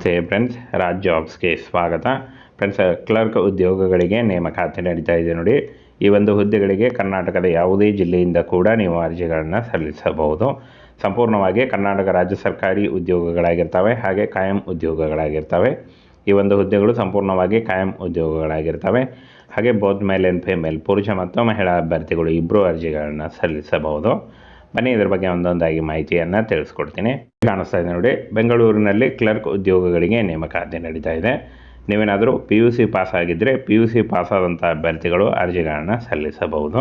ನಮಸ್ತೆ ಫ್ರೆಂಡ್ಸ್ ರಾಜ್ ಜಾಬ್ಸ್ಗೆ ಸ್ವಾಗತ. Friends clerk ಉದ್ಯೋಗಗಳಿಗೆ ನೇಮಕಾತಿ ನಡೀತಾ ಇದೆ ನೋಡಿ. ಈ ಒಂದು ಹುದ್ದೆಗಳಿಗೆ ಕರ್ನಾಟಕದ ಯಾವುದೇ ಜಿಲ್ಲೆಯಿಂದ ಕೂಡ ನೀವು ಅರ್ಜಿಗಳನ್ನು ಸಲ್ಲಿಸಬಹುದು. ಸಂಪೂರ್ಣವಾಗಿ ಕರ್ನಾಟಕ ರಾಜ್ಯ ಸರ್ಕಾರಿ ಉದ್ಯೋಗಗಳಾಗಿರ್ತವೆ ಹಾಗೆ ಕಾಯಂ ಉದ್ಯೋಗಗಳಾಗಿರ್ತವೆ. ಈ ಒಂದು ಹುದ್ದೆಗಳು ಸಂಪೂರ್ಣವಾಗಿ ಕಾಯಂ ಉದ್ಯೋಗಗಳಾಗಿರ್ತವೆ. ಹಾಗೆ ಬೋತ್ ಮೇಲ್ ಆ್ಯಂಡ್ ಫಿಮೇಲ್ ಪುರುಷ ಮತ್ತು ಮಹಿಳಾ ಅಭ್ಯರ್ಥಿಗಳು ಇಬ್ಬರು ಅರ್ಜಿಗಳನ್ನು ಸಲ್ಲಿಸಬಹುದು. ಬನ್ನಿ ಇದರ ಬಗ್ಗೆ ಒಂದೊಂದಾಗಿ ಮಾಹಿತಿಯನ್ನು ತಿಳಿಸ್ಕೊಡ್ತೀನಿ. ಕಾಣಿಸ್ತಾ ಇದೆ ನೋಡಿ. ಬೆಂಗಳೂರಿನಲ್ಲಿ ಕ್ಲರ್ಕ್ ಉದ್ಯೋಗಗಳಿಗೆ ನೇಮಕಾತಿ ನಡೀತಾ ಇದೆ. ನೀವೇನಾದರೂ ಪಿ ಯು ಸಿ ಪಾಸ್ ಆಗಿದ್ದರೆ ಪಿ ಯು ಸಿ ಪಾಸ್ ಆದಂಥ ಅಭ್ಯರ್ಥಿಗಳು ಅರ್ಜಿಗಳನ್ನು ಸಲ್ಲಿಸಬಹುದು.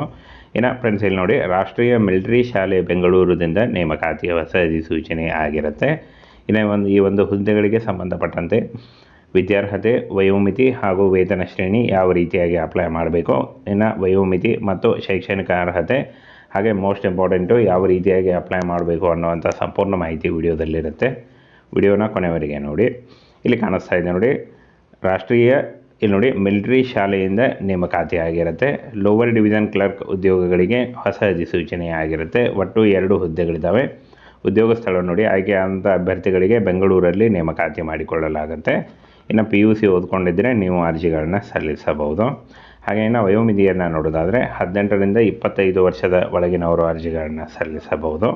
ಇನ್ನು ಫ್ರೆಂಡ್ಸ್ ಇಲ್ಲಿ ನೋಡಿ. ರಾಷ್ಟ್ರೀಯ ಮಿಲಿಟರಿ ಶಾಲೆ ಬೆಂಗಳೂರಿನಿಂದ ನೇಮಕಾತಿಯ ಹೊಸ ಅಧಿಸೂಚನೆ ಆಗಿರುತ್ತೆ. ಇನ್ನು ಒಂದು, ಈ ಒಂದು ಹುದ್ದೆಗಳಿಗೆ ಸಂಬಂಧಪಟ್ಟಂತೆ ವಿದ್ಯಾರ್ಹತೆ, ವಯೋಮಿತಿ ಹಾಗೂ ವೇತನ ಶ್ರೇಣಿ ಯಾವ ರೀತಿಯಾಗಿ ಅಪ್ಲೈ ಮಾಡಬೇಕು? ಇನ್ನು ವಯೋಮಿತಿ ಮತ್ತು ಶೈಕ್ಷಣಿಕ ಅರ್ಹತೆ ಹಾಗೆ ಮೋಸ್ಟ್ ಇಂಪಾರ್ಟೆಂಟು ಯಾವ ರೀತಿಯಾಗಿ ಅಪ್ಲೈ ಮಾಡಬೇಕು ಅನ್ನೋವಂಥ ಸಂಪೂರ್ಣ ಮಾಹಿತಿ ವಿಡಿಯೋದಲ್ಲಿರುತ್ತೆ. ವಿಡಿಯೋನ ಕೊನೆವರೆಗೆ ನೋಡಿ. ಇಲ್ಲಿ ಕಾಣಿಸ್ತಾ ಇದೆ ನೋಡಿ. ರಾಷ್ಟ್ರೀಯ, ಇಲ್ಲಿ ನೋಡಿ ಮಿಲಿಟರಿ ಶಾಲೆಯಿಂದ ನೇಮಕಾತಿ ಆಗಿರುತ್ತೆ ಲೋವರ್ ಡಿವಿಷನ್ ಕ್ಲರ್ಕ್ ಉದ್ಯೋಗಗಳಿಗೆ ಹೊಸ ಅಧಿಸೂಚನೆ ಆಗಿರುತ್ತೆ. ಒಟ್ಟು ಎರಡು ಹುದ್ದೆಗಳಿದ್ದಾವೆ. ಉದ್ಯೋಗ ಸ್ಥಳ ನೋಡಿ, ಆಯ್ಕೆಯಾದಂಥ ಅಭ್ಯರ್ಥಿಗಳಿಗೆ ಬೆಂಗಳೂರಲ್ಲಿ ನೇಮಕಾತಿ ಮಾಡಿಕೊಳ್ಳಲಾಗುತ್ತೆ. ಇನ್ನು ಪಿ ಯು ಸಿ ಓದ್ಕೊಂಡಿದ್ದರೆ ನೀವು ಅರ್ಜಿಗಳನ್ನ ಸಲ್ಲಿಸಬಹುದು. ಹಾಗೆ ಇನ್ನು ವಯೋಮಿತಿಯನ್ನು ನೋಡೋದಾದರೆ ಹದಿನೆಂಟರಿಂದ ಇಪ್ಪತ್ತೈದು ವರ್ಷದ ಒಳಗಿನವರು ಅರ್ಜಿಗಳನ್ನು ಸಲ್ಲಿಸಬಹುದು.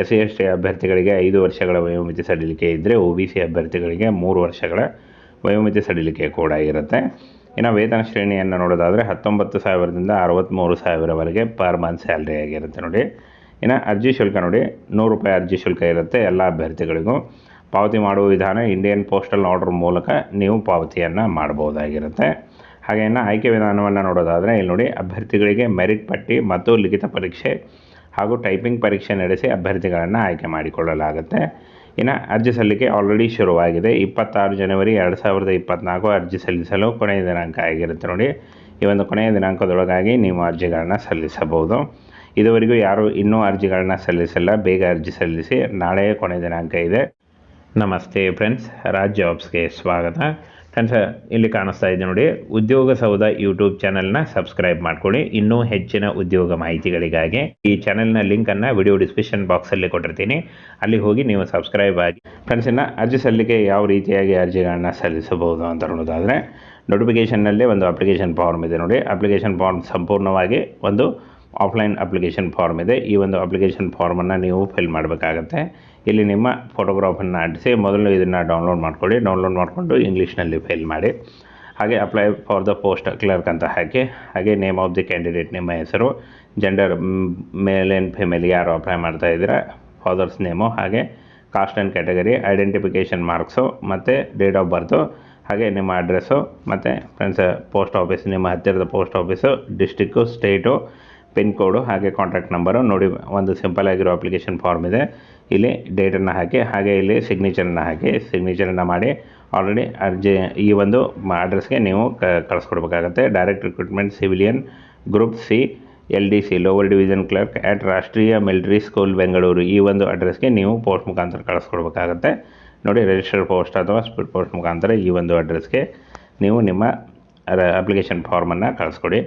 ಎಸ್ ಸಿ ಎಸ್ ಟಿ ಅಭ್ಯರ್ಥಿಗಳಿಗೆ ಐದು ವರ್ಷಗಳ ವಯೋಮಿತಿ ಸಡಿಲಿಕೆ ಇದ್ದರೆ ಒ ಬಿ ಸಿ ಅಭ್ಯರ್ಥಿಗಳಿಗೆ ಮೂರು ವರ್ಷಗಳ ವಯೋಮಿತಿ ಸಡಿಲಿಕೆ ಕೂಡ ಇರುತ್ತೆ. ಇನ್ನು ವೇತನ ಶ್ರೇಣಿಯನ್ನು ನೋಡೋದಾದರೆ ಹತ್ತೊಂಬತ್ತು ಸಾವಿರದಿಂದ ಅರವತ್ತ್ಮೂರು ಸಾವಿರವರೆಗೆ ಪರ್ ಮಂತ್ ಸ್ಯಾಲ್ರಿ ಆಗಿರುತ್ತೆ ನೋಡಿ. ಇನ್ನು ಅರ್ಜಿ ಶುಲ್ಕ ನೋಡಿ, ನೂರು ರೂಪಾಯಿ ಅರ್ಜಿ ಶುಲ್ಕ ಇರುತ್ತೆ ಎಲ್ಲ ಅಭ್ಯರ್ಥಿಗಳಿಗೂ. ಪಾವತಿ ಮಾಡುವ ವಿಧಾನ ಇಂಡಿಯನ್ ಪೋಸ್ಟಲ್ ಆರ್ಡರ್ ಮೂಲಕ ನೀವು ಪಾವತಿಯನ್ನು ಮಾಡ್ಬೋದಾಗಿರುತ್ತೆ ಹಾಗೆ ಇನ್ನು ಆಯ್ಕೆ ವಿಧಾನವನ್ನು ನೋಡೋದಾದರೆ ಇಲ್ಲಿ ನೋಡಿ ಅಭ್ಯರ್ಥಿಗಳಿಗೆ ಮೆರಿಟ್ ಪಟ್ಟಿ ಮತ್ತು ಲಿಖಿತ ಪರೀಕ್ಷೆ ಹಾಗೂ ಟೈಪಿಂಗ್ ಪರೀಕ್ಷೆ ನಡೆಸಿ ಅಭ್ಯರ್ಥಿಗಳನ್ನು ಆಯ್ಕೆ ಮಾಡಿಕೊಳ್ಳಲಾಗುತ್ತೆ. ಇನ್ನು ಅರ್ಜಿ ಸಲ್ಲಿಕೆ ಆಲ್ರೆಡಿ ಶುರುವಾಗಿದೆ. ಇಪ್ಪತ್ತಾರು ಜನವರಿ ಎರಡು ಸಾವಿರದ ಇಪ್ಪತ್ತ್ನಾಲ್ಕು ಅರ್ಜಿ ಸಲ್ಲಿಸಲು ಕೊನೆಯ ದಿನಾಂಕ ಆಗಿರುತ್ತೆ ನೋಡಿ. ಈ ಒಂದು ಕೊನೆಯ ದಿನಾಂಕದೊಳಗಾಗಿ ನೀವು ಅರ್ಜಿಗಳನ್ನು ಸಲ್ಲಿಸಬಹುದು. ಇದುವರೆಗೂ ಯಾರು ಇನ್ನೂ ಅರ್ಜಿಗಳನ್ನ ಸಲ್ಲಿಸಲ್ಲ, ಬೇಗ ಅರ್ಜಿ ಸಲ್ಲಿಸಿ ನಾಳೆಯೇ ಕೊನೆಯ ದಿನಾಂಕ ಇದೆ. ನಮಸ್ತೆ ಫ್ರೆಂಡ್ಸ್ ರಾಜ್ ಜಾಬ್ಸ್ಗೆ ಸ್ವಾಗತ. ಫ್ರೆಂಡ್ಸ್ ಇಲ್ಲಿ ಕಾಣಿಸ್ತಾ ಇದೆ ನೋಡಿ. ಉದ್ಯೋಗ ಸೌಧ ಯೂಟ್ಯೂಬ್ ಚಾನೆಲ್ನ ಸಬ್ಸ್ಕ್ರೈಬ್ ಮಾಡ್ಕೊಳ್ಳಿ. ಇನ್ನೂ ಹೆಚ್ಚಿನ ಉದ್ಯೋಗ ಮಾಹಿತಿಗಳಿಗಾಗಿ ಈ ಚಾನೆಲ್ನ ಲಿಂಕನ್ನು ವಿಡಿಯೋ ಡಿಸ್ಕ್ರಿಪ್ಷನ್ ಬಾಕ್ಸಲ್ಲಿ ಕೊಟ್ಟಿರ್ತೀನಿ. ಅಲ್ಲಿ ಹೋಗಿ ನೀವು ಸಬ್ಸ್ಕ್ರೈಬ್ ಆಗಿ ಫ್ರೆಂಡ್ಸ್ ಇನ್ನು ಅರ್ಜಿ ಸಲ್ಲಿಕೆ ಯಾವ ರೀತಿಯಾಗಿ ಅರ್ಜಿಗಳನ್ನ ಸಲ್ಲಿಸಬಹುದು ಅಂತ ನೋಡೋದಾದರೆ ನೋಟಿಫಿಕೇಷನ್ನಲ್ಲೇ ಒಂದು ಅಪ್ಲಿಕೇಶನ್ ಫಾರ್ಮ್ ಇದೆ ನೋಡಿ. ಅಪ್ಲಿಕೇಶನ್ ಫಾರ್ಮ್ ಸಂಪೂರ್ಣವಾಗಿ ಒಂದು ಆಫ್ಲೈನ್ ಅಪ್ಲಿಕೇಶನ್ ಫಾರ್ಮ್ ಇದೆ. ಈ ಒಂದು ಅಪ್ಲಿಕೇಶನ್ ಫಾರ್ಮನ್ನು ನೀವು ಫಿಲ್ ಮಾಡಬೇಕಾಗತ್ತೆ. ಇಲ್ಲಿ ನಿಮ್ಮ ಫೋಟೋಗ್ರಾಫನ್ನು ಅಂಟಿಸಿ ಮೊದಲು ಇದನ್ನು ಡೌನ್ಲೋಡ್ ಮಾಡ್ಕೊಳ್ಳಿ. ಡೌನ್ಲೋಡ್ ಮಾಡಿಕೊಂಡು ಇಂಗ್ಲೀಷ್ನಲ್ಲಿ ಫೈಲ್ ಮಾಡಿ. ಹಾಗೆ apply for the post clerk ಅಂತ ಹಾಕಿ. ಹಾಗೆ ನೇಮ್ ಆಫ್ ದಿ ಕ್ಯಾಂಡಿಡೇಟ್ ನಿಮ್ಮ ಹೆಸರು ಜೆಂಡರ್ ಮೇಲ್ ಆ್ಯಂಡ್ ಫಿಮೇಲ್ ಯಾರು ಅಪ್ಲೈ ಮಾಡ್ತಾ ಇದ್ದೀರಾ ಫಾದರ್ಸ್ ನೇಮು ಹಾಗೆ caste and category identification marks ಮತ್ತು ಡೇಟ್ ಆಫ್ ಬರ್ತು ಹಾಗೆ ನಿಮ್ಮ ಅಡ್ರೆಸ್ಸು ಮತ್ತು ಫ್ರೆಂಡ್ಸ್ ಪೋಸ್ಟ್ ಆಫೀಸ್ ನಿಮ್ಮ ಹತ್ತಿರದ post office district state pin code ಹಾಗೆ ಕಾಂಟ್ಯಾಕ್ಟ್ ನಂಬರು ನೋಡಿ, ಒಂದು ಸಿಂಪಲ್ ಆಗಿರೋ ಅಪ್ಲಿಕೇಶನ್ ಫಾರ್ಮ್ ಇದೆ. ಇಲ್ಲಿ ಡೇಟನ್ನು ಹಾಕಿ, ಹಾಗೆ ಇಲ್ಲಿ ಸಿಗ್ನೇಚರನ್ನು ಹಾಕಿ ಸಿಗ್ನೇಚರನ್ನು ಮಾಡಿ ಆಲ್ರೆಡಿ ಅರ್ಜಿ, ಈ ಒಂದು ಅಡ್ರೆಸ್ಗೆ ನೀವು ಕ, ಕಳಿಸ್ಕೊಡ್ಬೇಕಾಗತ್ತೆ. Direct recruitment civilian group C L D C lower division clerk at Rashtriya military school Bengaluru ಈ ಒಂದು ಅಡ್ರೆಸ್ಗೆ ನೀವು ಪೋಸ್ಟ್ ಮುಖಾಂತರ ಕಳಿಸ್ಕೊಡ್ಬೇಕಾಗತ್ತೆ. ನೋಡಿ ರಿಜಿಸ್ಟರ್ ಪೋಸ್ಟ್ ಅಥವಾ ಸ್ಪೀಡ್ ಪೋಸ್ಟ್ ಮುಖಾಂತರ ಈ ಒಂದು ಅಡ್ರೆಸ್ಗೆ ನೀವು ನಿಮ್ಮ ಅಪ್ಲಿಕೇಶನ್ ಫಾರ್ಮನ್ನು ಕಳಿಸ್ಕೊಡಿ.